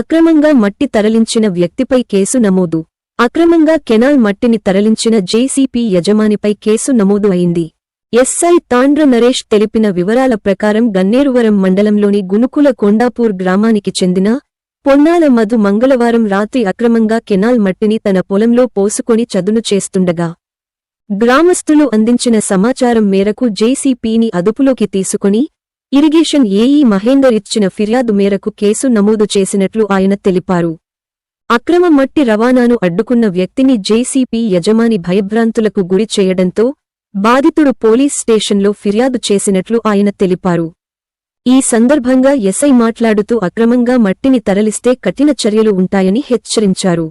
అక్రమంగా మట్టి తరలించిన వ్యక్తిపై కేసు నమోదు. అక్రమంగా కెనాల్ మట్టిని తరలించిన జేసీపీ యజమానిపై కేసు నమోదు అయింది. ఎస్ఐ తాండ్ర నరేష్ తెలిపిన వివరాల ప్రకారం గన్నేరువరం మండలంలోని గునుకుల కొండాపూర్ గ్రామానికి చెందిన పొన్నాల మధు మంగళవారం రాత్రి అక్రమంగా కెనాల్ మట్టిని తన పొలంలో పోసుకొని చదును చేస్తుండగా గ్రామస్తులు అందించిన సమాచారం మేరకు జేసీపీని అదుపులోకి తీసుకుని ఇరిగేషన్ ఏఈ మహేందర్ ఇచ్చిన ఫిర్యాదు మేరకు కేసు నమోదు చేసినట్లు ఆయన తెలిపారు. అక్రమ మట్టి రవాణాను అడ్డుకున్న వ్యక్తిని జేసీపీ యజమాని భయభ్రాంతులకు గురి చేయడంతో బాధితుడు పోలీస్ స్టేషన్లో ఫిర్యాదు చేసినట్లు ఆయన తెలిపారు. ఈ సందర్భంగా ఎస్ఐ మాట్లాడుతూ అక్రమంగా మట్టిని తరలిస్తే కఠిన చర్యలు ఉంటాయని హెచ్చరించారు.